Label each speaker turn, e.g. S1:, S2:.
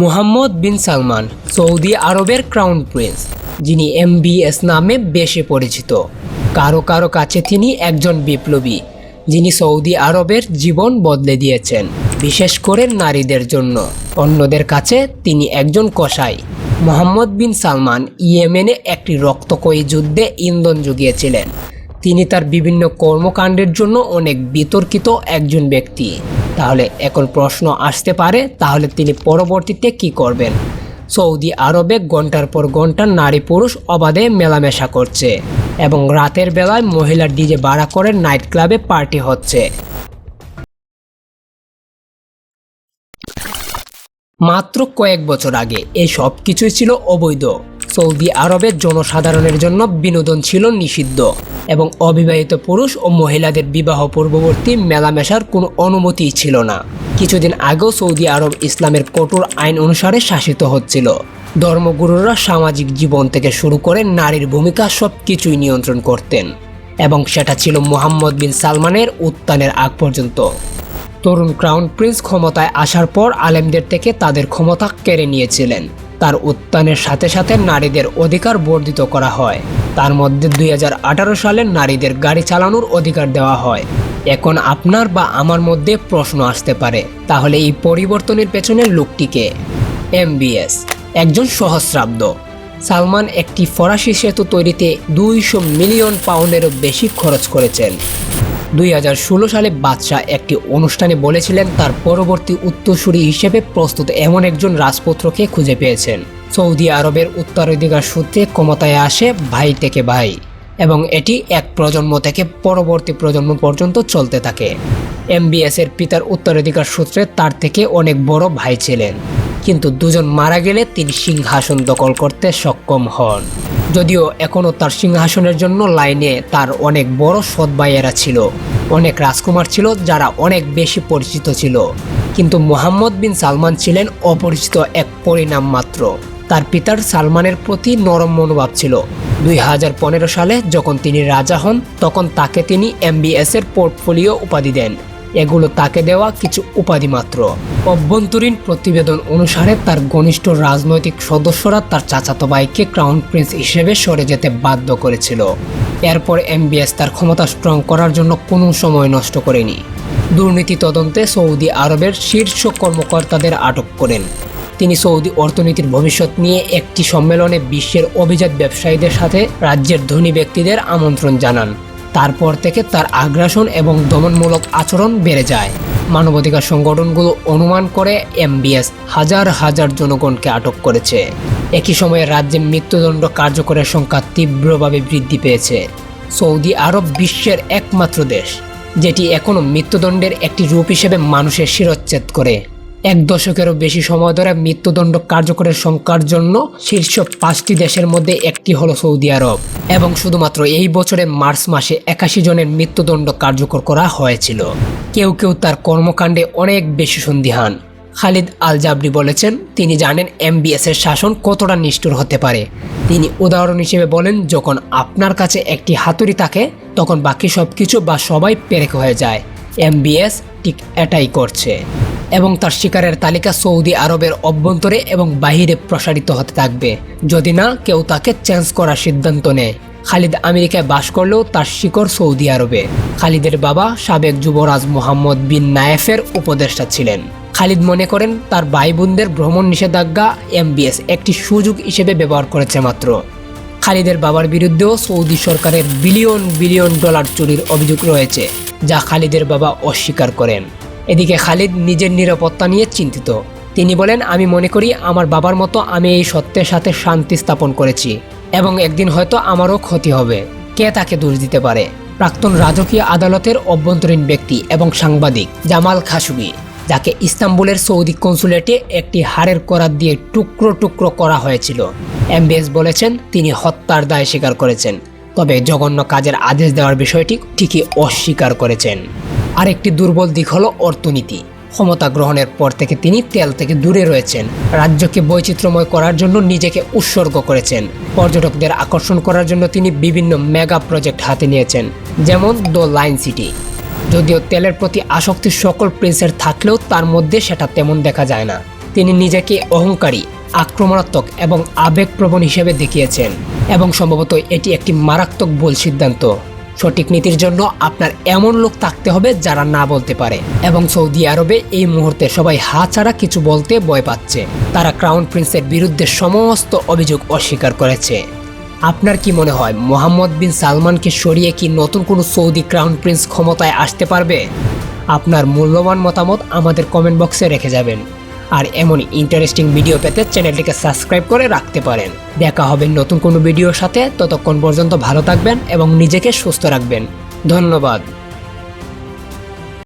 S1: Muhammad bin Salman, Saudi আরবের crown prince, যিনি MBS নামে বেশি পরিচিত। কারও কারও কাছে তিনি একজন বিপ্লবী, যিনি সৌদি আরবের জীবন বদলে দিয়েছেন, বিশেষ করে নারীদের জন্য। অন্যদের কাছে তিনি একজন কসাই। মোহাম্মদ বিন সালমান ইয়েমেনে একটি রক্তকয়ী যুদ্ধে ইন্ধন জুগিয়েছিলেন। তিনি তার বিভিন্ন কর্মকাণ্ডের জন্য অনেক বিতর্কিত একজন ব্যক্তি। তাহলে এখন প্রশ্ন আসতে পারে, তাহলে তিনি পরবর্তীতে কি করবেন? সৌদি আরবে ঘণ্টার পর ঘণ্টা নারী পুরুষ অবাধে মেলামেশা করছে এবং রাতের বেলায় মহিলা ডিজে ভাড়া করে নাইট ক্লাবে পার্টি হচ্ছে। মাত্র কয়েক বছর আগে এই সব কিছুই ছিল অবৈধ। সৌদি আরবের জনসাধারণের জন্য বিনোদন ছিল নিষিদ্ধ এবং অবিবাহিত পুরুষ ও মহিলাদের বিবাহ পূর্ববর্তী মেলামেশার কোনো অনুমতিই ছিল না। কিছুদিন আগেও সৌদি আরব ইসলামের কঠোর আইন অনুসারে শাসিত হচ্ছিল। ধর্মগুরুরা সামাজিক জীবন থেকে শুরু করে নারীর ভূমিকা সব কিছুই নিয়ন্ত্রণ করতেন এবং সেটা ছিল মোহাম্মদ বিন সালমানের উত্থানের আগ পর্যন্ত। তরুণ ক্রাউন প্রিন্স ক্ষমতায় আসার পর আলেমদের থেকে তাদের ক্ষমতা কেড়ে নিয়েছিলেন। তার উত্থানের সাথে সাথে নারীদের অধিকার বর্ধিত করা হয়। তার মধ্যে দুই সালে নারীদের গাড়ি চালানোর অধিকার দেওয়া হয়। এখন আপনার বা আমার মধ্যে প্রশ্ন আসতে পারে, তাহলে এই পরিবর্তনের পেছনে লোকটিকে। এমবিএস একজন সহস্রাব্দ। সালমান একটি ফরাসি সেতু তৈরিতে দুইশো মিলিয়ন পাউন্ডেরও বেশি খরচ করেছেন। দুই হাজার ষোলো সালে বাদশাহ একটি অনুষ্ঠানে বলেছিলেন, তার পরবর্তী উত্তরসূরি হিসেবে প্রস্তুত এমন একজন রাজপুত্রকে খুঁজে পেয়েছেন। সৌদি আরবের উত্তরাধিকার সূত্রে ক্ষমতায় আসে ভাই থেকে ভাই এবং এটি এক প্রজন্ম থেকে পরবর্তী প্রজন্ম পর্যন্ত চলতে থাকে। এমবিএস এর পিতার উত্তরাধিকার সূত্রে তার থেকে অনেক বড় ভাই ছিলেন। কিন্তু দুজন মারা গেলে তিনি সিংহাসন দখল করতে সক্ষম হন। যদিও এখনও তার সিংহাসনের জন্য লাইনে তার অনেক বড় সৎ ভাইয়েরা ছিল। অনেক রাজকুমার ছিল যারা অনেক বেশি পরিচিত ছিল। কিন্তু মোহাম্মদ বিন সালমান ছিলেন অপরিচিত এক পরিণাম মাত্র। তার পিতার সালমানের প্রতি নরম মনোভাব ছিল। দুই হাজার পনেরো সালে যখন তিনি রাজা হন, তখন তাকে তিনি এমবিএস এর পোর্টফোলিও উপাধি দেন। এগুলো তাকে দেওয়া কিছু উপাধি মাত্র। অভ্যন্তরীণ প্রতিবেদন অনুসারে তার ঘনিষ্ঠ রাজনৈতিক সদস্যরা তার চাচাতো ভাইকে ক্রাউন প্রিন্স হিসেবে সরে যেতে বাধ্য করেছিল। এরপর এমবিএস তার ক্ষমতা স্ট্রং করার জন্য কোনো সময় নষ্ট করেনি। দুর্নীতি তদন্তে সৌদি আরবের শীর্ষ কর্মকর্তাদের আটক করেন। তিনি সৌদি অর্থনীতির ভবিষ্যৎ নিয়ে একটি সম্মেলনে বিশ্বের অভিজাত ব্যবসায়ীদের সাথে রাজ্যের ধনী ব্যক্তিদের আমন্ত্রণ জানান। তারপর থেকে তার আগ্রাসন এবং দমনমূলক আচরণ বেড়ে যায়। মানবাধিকার সংগঠনগুলো অনুমান করে এমবিএস হাজার হাজার জনগণকে আটক করেছে। একই সময়ে রাজ্যে মৃত্যুদণ্ড কার্যকরের সংখ্যা তীব্রভাবে বৃদ্ধি পেয়েছে। সৌদি আরব বিশ্বের একমাত্র দেশ, যেটি এখনও মৃত্যুদণ্ডের একটি রূপ হিসেবে মানুষের শিরচ্ছেদ করে। এক দশকেরও বেশি সময় ধরে মৃত্যুদণ্ড কার্যকরের সংখ্যার জন্য শীর্ষ পাঁচটি দেশের মধ্যে একটি হলো সৌদি আরব। এবং শুধুমাত্র এই বছরের মার্চ মাসে একাশি জনের মৃত্যুদণ্ড কার্যকর করা হয়েছিল। কেউ কেউ তার কর্মকাণ্ডে অনেক বেশি সন্দিহান। খালিদ আল জাবরি বলেছেন, তিনি জানেন এমবিএস এর শাসন কতটা নিষ্ঠুর হতে পারে। তিনি উদাহরণ হিসেবে বলেন, যখন আপনার কাছে একটি হাতুড়ি থাকে, তখন বাকি সব কিছু বা সবাই পেরেক হয়ে যায়। এমবিএস ঠিক এটাই করছে। এবং তার শিকারের তালিকা সৌদি আরবের অভ্যন্তরে এবং বাহিরে প্রসারিত হতে থাকবে। যদি না, কেউ তাকে চেঞ্জ করার সিদ্ধান্ত নেয়। খালিদ আমেরিকায় বাস করলেও তার শিকড় সৌদি আরবে। খালিদের বাবা সাবেক যুবরাজ মোহাম্মদ বিন নায়েফের উপদেষ্টা ছিলেন। খালিদ মনে করেন, তার ভাই বোনদের ভ্রমণ নিষেধাজ্ঞা এমবিএস একটি সুযোগ হিসেবে ব্যবহার করেছে মাত্র। খালিদের বাবার বিরুদ্ধেও সৌদি সরকারের বিলিয়ন বিলিয়ন ডলার চুরির অভিযোগ রয়েছে, যা খালিদের বাবা অস্বীকার করেন। এদিকে খালিদ নিজের নিরাপত্তা নিয়ে চিন্তিত। তিনি বলেন, আমি মনে করি আমার বাবার মতো আমি এই সত্যের সাথে শান্তি স্থাপন করেছি এবং একদিন হয়তো আমারও ক্ষতি হবে। কে তাকে দোষ দিতে পারে? প্রাক্তন রাজকীয় আদালতের অভ্যন্তরীণ ব্যক্তি এবং সাংবাদিক জামাল খাসুগি, যাকে ইস্তাম্বুলের সৌদি কনসুলেটে একটি হাড়ের করাত দিয়ে টুকরো টুকরো করা হয়েছিল। এমবিএস বলেছেন, তিনি হত্যার দায় স্বীকার করেছেন, তবে জঘন্য কাজের আদেশ দেওয়ার বিষয়টি ঠিকই অস্বীকার করেছেন। আরেকটি দুর্বল দিক হলো অর্থনীতি। ক্ষমতা গ্রহণের পর থেকে তিনি তেল থেকে দূরে রয়েছেন। রাজ্যকে বৈচিত্র্যময় করার জন্য নিজেকে উৎসর্গ করেছেন। পর্যটকদের আকর্ষণ করার জন্য তিনি বিভিন্ন মেগা প্রজেক্ট হাতে নিয়েছেন, যেমন দ্য লাইন সিটি। যদিও তেলের প্রতি আসক্তি সকল প্রিন্সের থাকলেও তার মধ্যে সেটা তেমন দেখা যায় না। তিনি নিজেকে অহংকারী, আক্রমণাত্মক এবং আবেগপ্রবণ হিসেবে দেখিয়েছেন এবং সম্ভবত এটি একটি মারাত্মক ভুল সিদ্ধান্ত। সঠিক নীতির জন্য আপনার এমন লোক থাকতে হবে যারা না বলতে পারে। এবং সৌদি আরবে এই মুহূর্তে সবাই হা ছাড়া কিছু বলতে ভয় পাচ্ছে। তারা ক্রাউন প্রিন্সের বিরুদ্ধে সমস্ত অভিযোগ অস্বীকার করেছে। আপনার কি মনে হয়, মোহাম্মদ বিন সালমানকে সরিয়ে কি নতুন কোনো সৌদি ক্রাউন প্রিন্স ক্ষমতায় আসতে পারবে? আপনার মূল্যবান মতামত আমাদের কমেন্ট বক্সে রেখে যাবেন। আর এমন ইন্টারেস্টিং ভিডিও পেতে চ্যানেলটিকে সাবস্ক্রাইব করে রাখতে পারেন। দেখা হবে নতুন কোনো ভিডিওর সাথে। ততক্ষণ পর্যন্ত ভালো থাকবেন এবং নিজেকে সুস্থ রাখবেন। ধন্যবাদ।